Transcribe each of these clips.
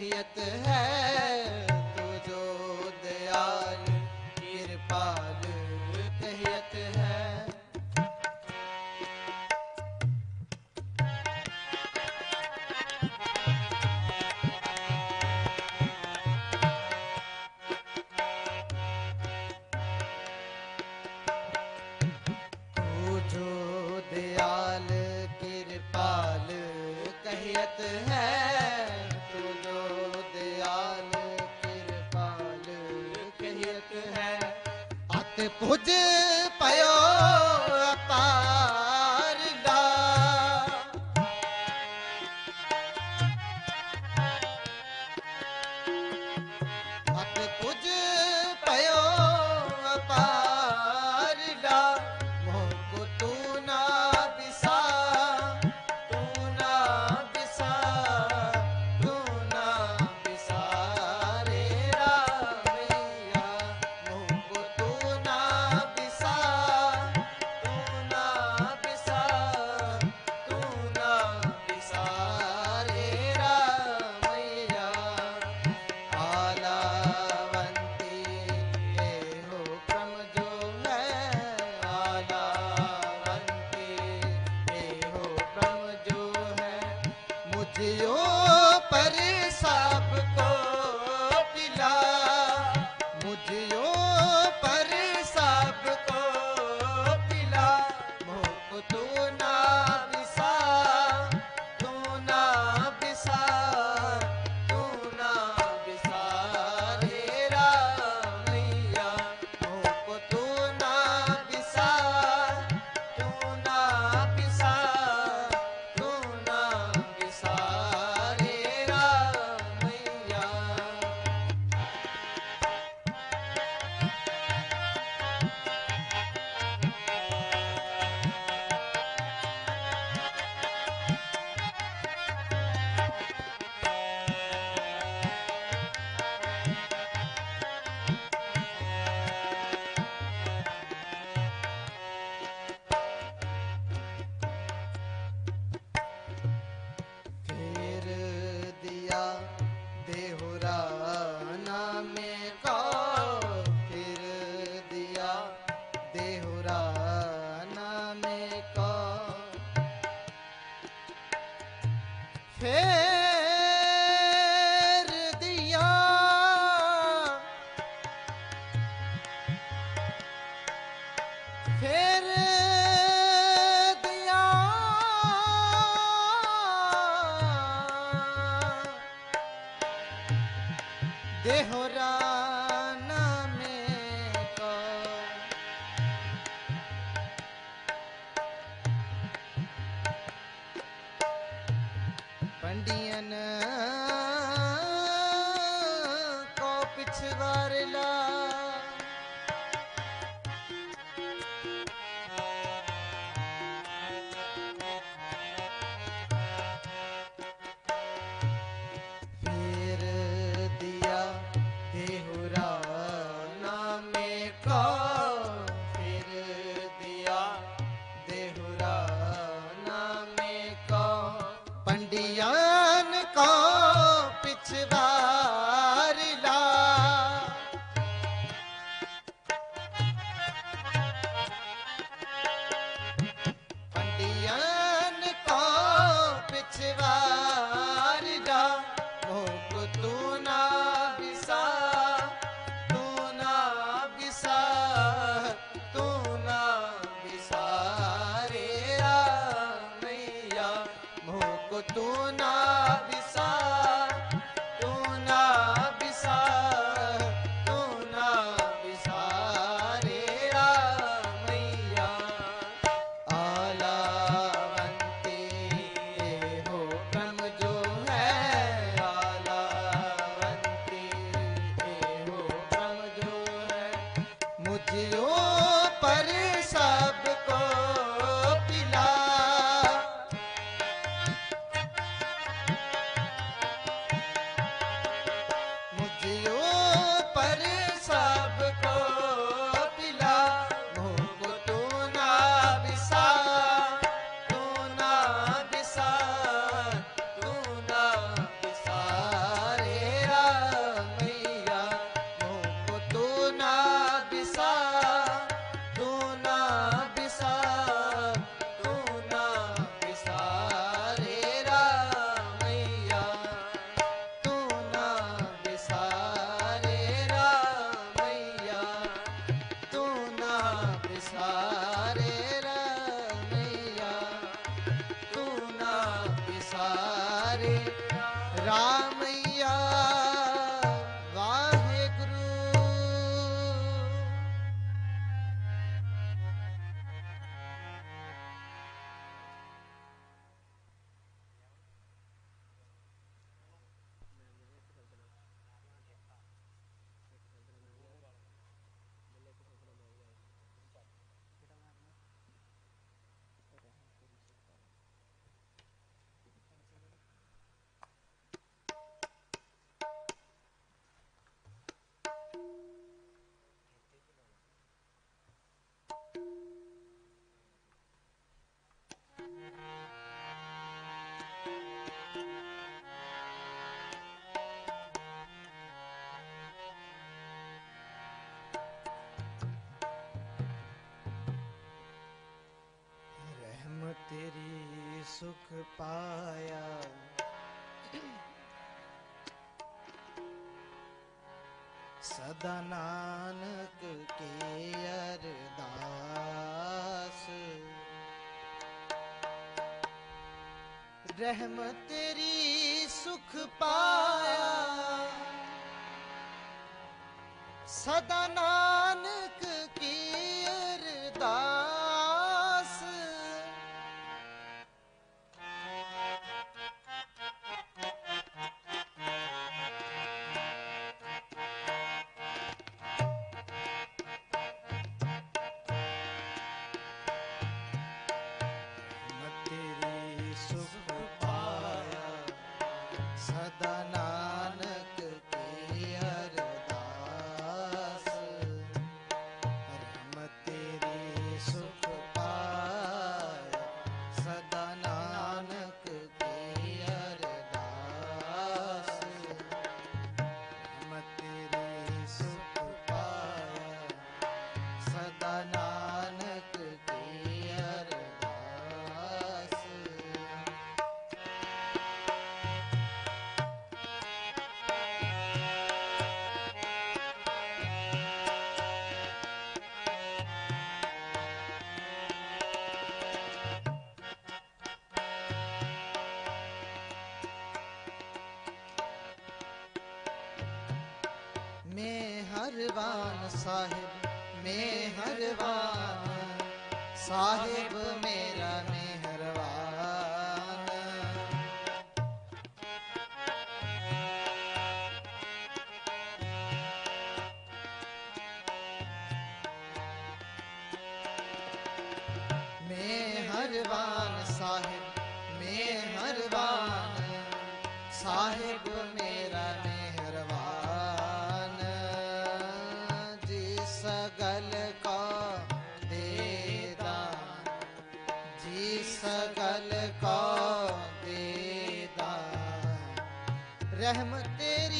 ਰਹਿਤ ਹੈ। ਇੱਕ ਹੈ। ਅਤ ਪੁਜ ਪਇਓ। Ram. 的呀。ਪਾਇਆ। ਸਦਾ ਨਾਨਕ ਕੇ ਸੁਖ ਪਾਇਆ। ਸਦਾ ਨਾਨਕ ਹਰਵਾਨ ਸਾਹਿਬ ਮੈਂ ਹਰਵਾਨ। ਸਾਹਿਬ ਮੇਰਾ ਲਲਕਾਉਂਦੇ ਦਾ ਰਹਿਮ ਤੇਰੀ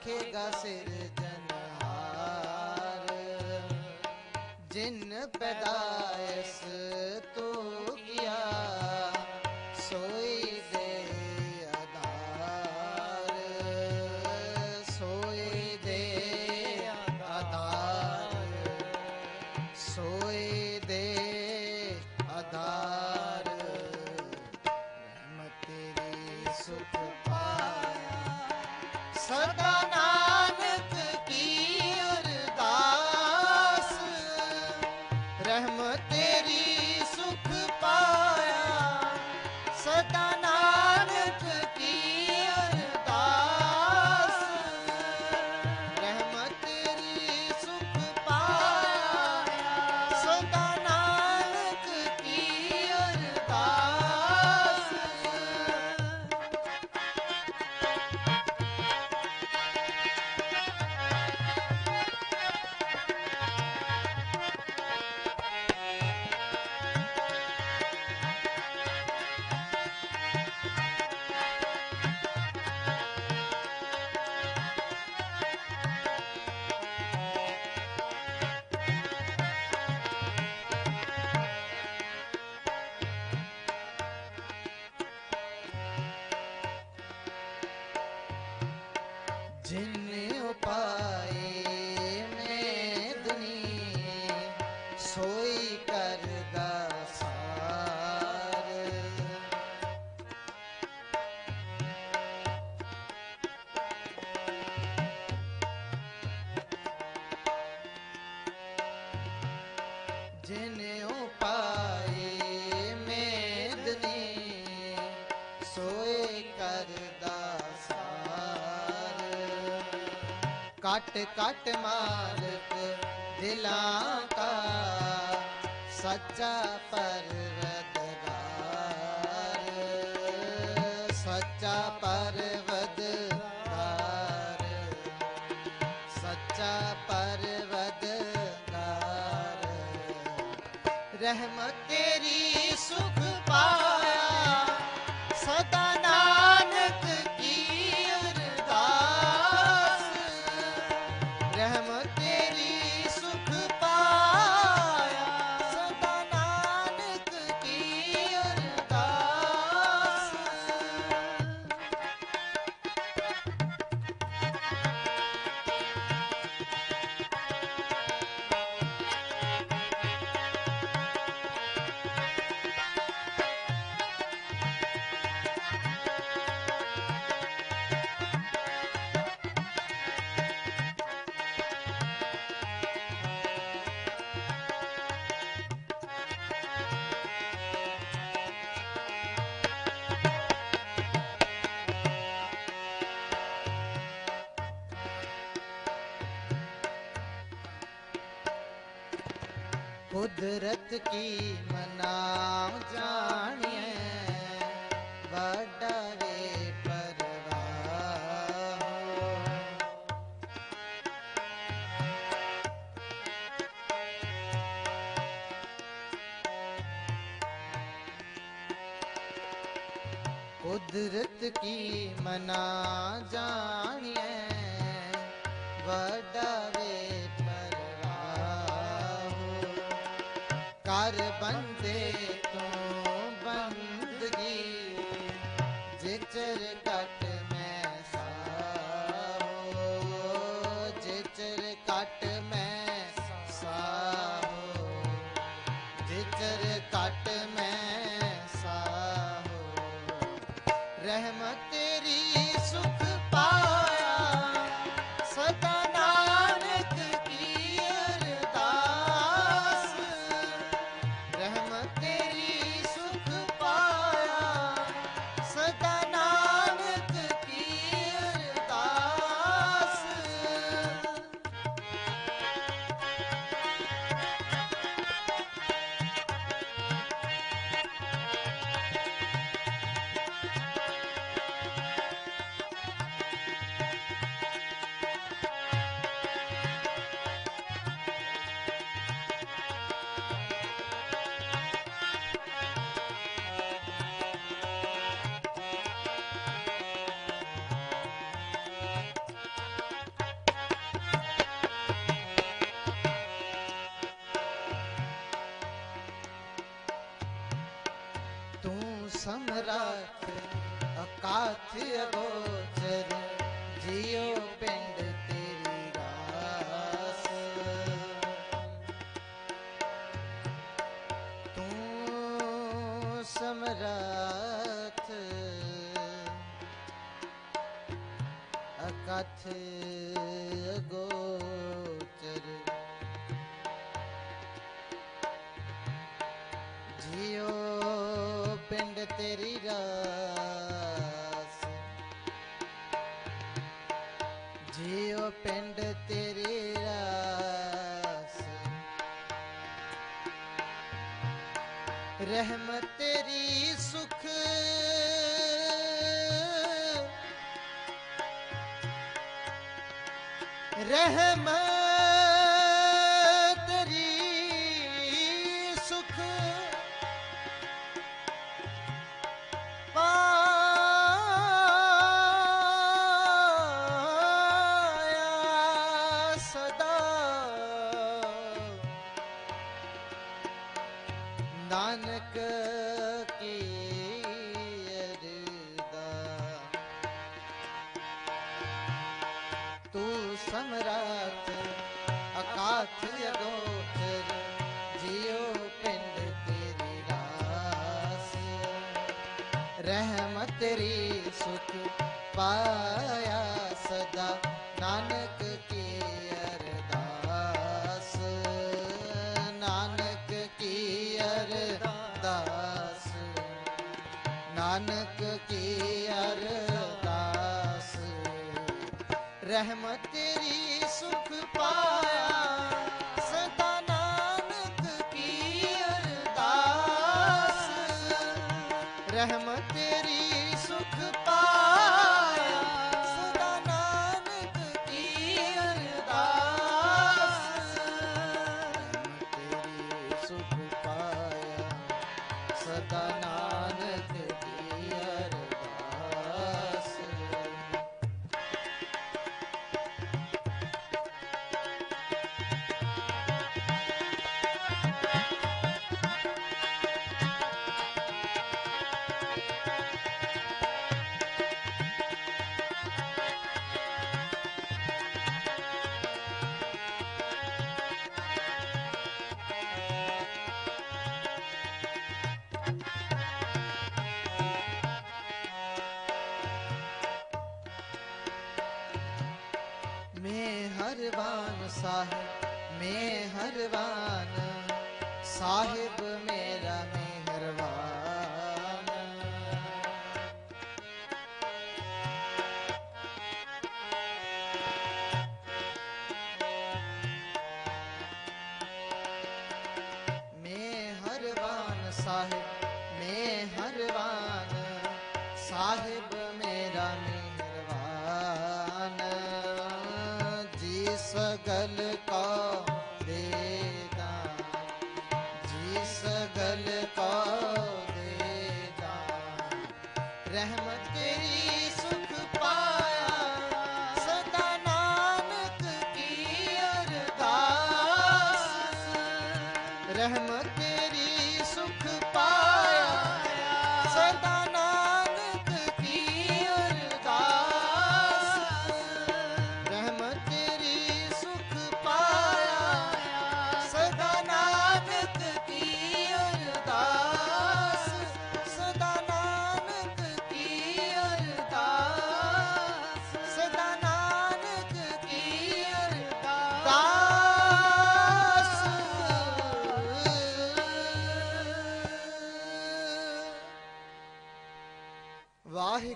ਰੱਖੇਗਾ ਸਿਰ ਜਨਹਾਰ। ਜਿੰਨ ਪੈਦਾ रहम तेरी ਜਿਨੇ ਉਪਾਏ ਮੈਂ ਦੁਨੀ ਸੋਈ ਕਰਦਾ ਸਾਰ। ਜਿਨੇ ਕੱਟ ਕੱਟ ਮਾਲਕ ਦਿਲਾਂ ਕਾ ਸੱਚਾ ਪਰ ਕੁਦਰਤ ਕੀ ਮਨਾਮ ਜਾਣੀਐ? ਵੱਡਾ ਵੇ ਕੁਦਰਤ ਕੀ ਮਨਾ ਜਾਣੀਐ? ਵੱਡਾ ਜਿਉ ਪਿੰਡ ਤੇਰੀ ਰਾਸ। ਜਿਉ ਪਿੰਡ ਤੇਰੀ ਰਾਸ। ਰਹਿਮਤ ਤੇਰੀ ਸੁਖ। ਰਹਿਮਤ ਪਾਇਆ ਸਦਾ ਨਾਨਕ ਕੀ ਨਾਨਕ ਕੀ ਨਾਨਕ ਕੀ ਅਰਦਾਸ? ਰਹਿਮਤ ਤੇਰੀ ਸੁਖ ਪਾ ਸਾਹਿਬ ਮੈਂ ਹਰਵਾਨ ਸਾਹਿਬ